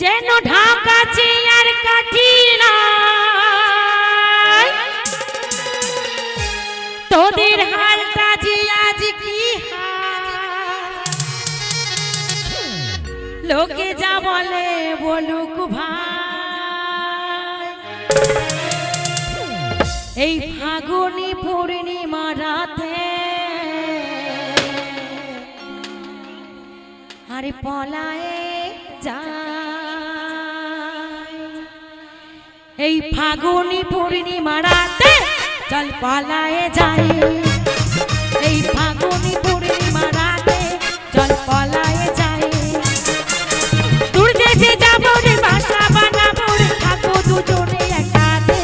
যেন ঢাকা চেয়ার কাঠি তোদের হালটা যে আজ কি লোকে যা বলে বলুক ভাই। এই ফাগুনি পূর্ণিমা রাতে আরে পলায়ে যায়। এই ফাগুনি পূর্ণিমা রাতে চল পলায়ে যাই। এই ফাগুনি পূর্ণিমা রাতে চল পলায়ে যাই। দূর দেশে যাব রে বাসা বানাবো রে থাকব দুজনে একসাথে।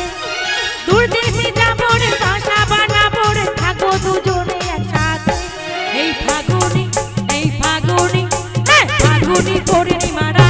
দূর দেশে যাব রে বাসা বানাবো রে থাকব দুজনে একসাথে। এই ফাগুনি এই ফাগুনি ফাগুনি পূর্ণিমা রাতে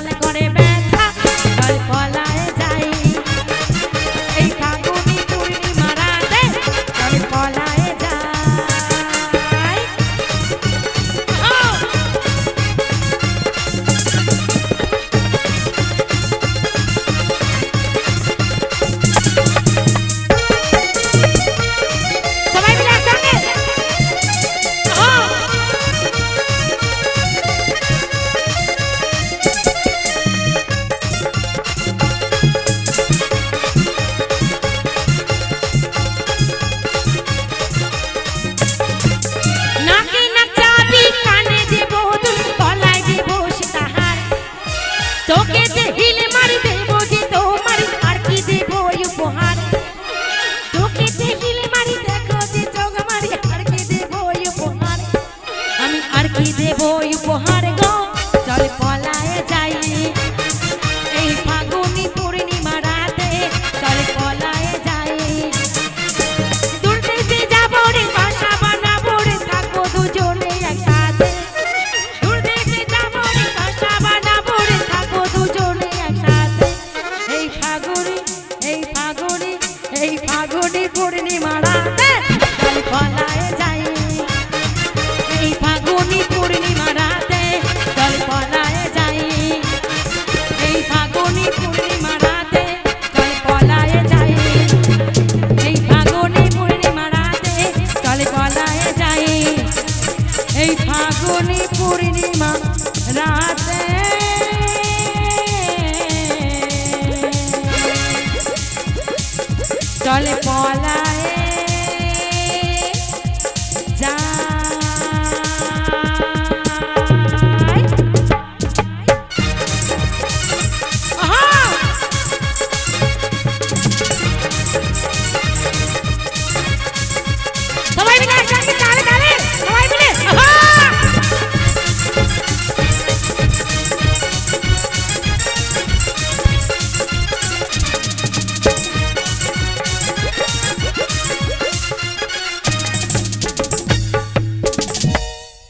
এই ফাগুনি পূর্ণিমারা